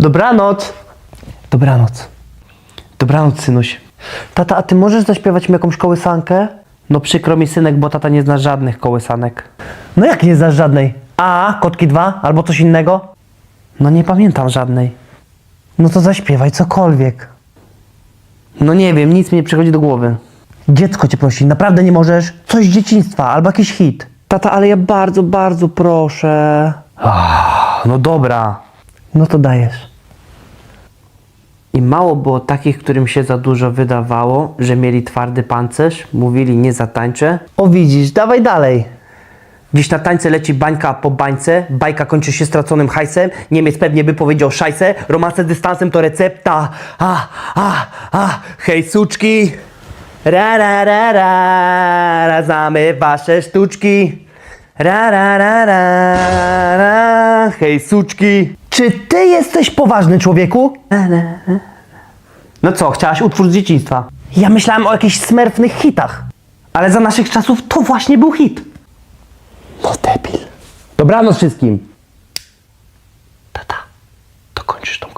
Dobranoc. Dobranoc. Dobranoc, synuś. Tata, a ty możesz zaśpiewać mi jakąś kołysankę? No przykro mi, synek, bo tata nie zna żadnych kołysanek. No jak nie znasz żadnej? A, kotki dwa? Albo coś innego? No nie pamiętam żadnej. No to zaśpiewaj cokolwiek. No nie wiem, nic mi nie przychodzi do głowy. Dziecko cię prosi, naprawdę nie możesz? Coś z dzieciństwa, albo jakiś hit. Tata, ale ja bardzo, bardzo proszę. no dobra. No to dajesz. I mało było takich, którym się za dużo wydawało, że mieli twardy pancerz, mówili nie zatańczę. O widzisz, dawaj dalej. Dziś na tańce leci bańka po bańce, bajka kończy się straconym hajsem, Niemiec pewnie by powiedział szajse, romanse z dystansem to recepta, a, a, a, hej suczki, ra, ra, ra, ra, wasze sztuczki, ra, ra, ra, ra, ra, hej suczki. Czy ty jesteś poważny, człowieku? No co, chciałaś utwór z dzieciństwa? Ja myślałem o jakichś smerfnych hitach. Ale za naszych czasów to właśnie był hit. No debil. Dobranoc wszystkim. Tata, dokończysz tą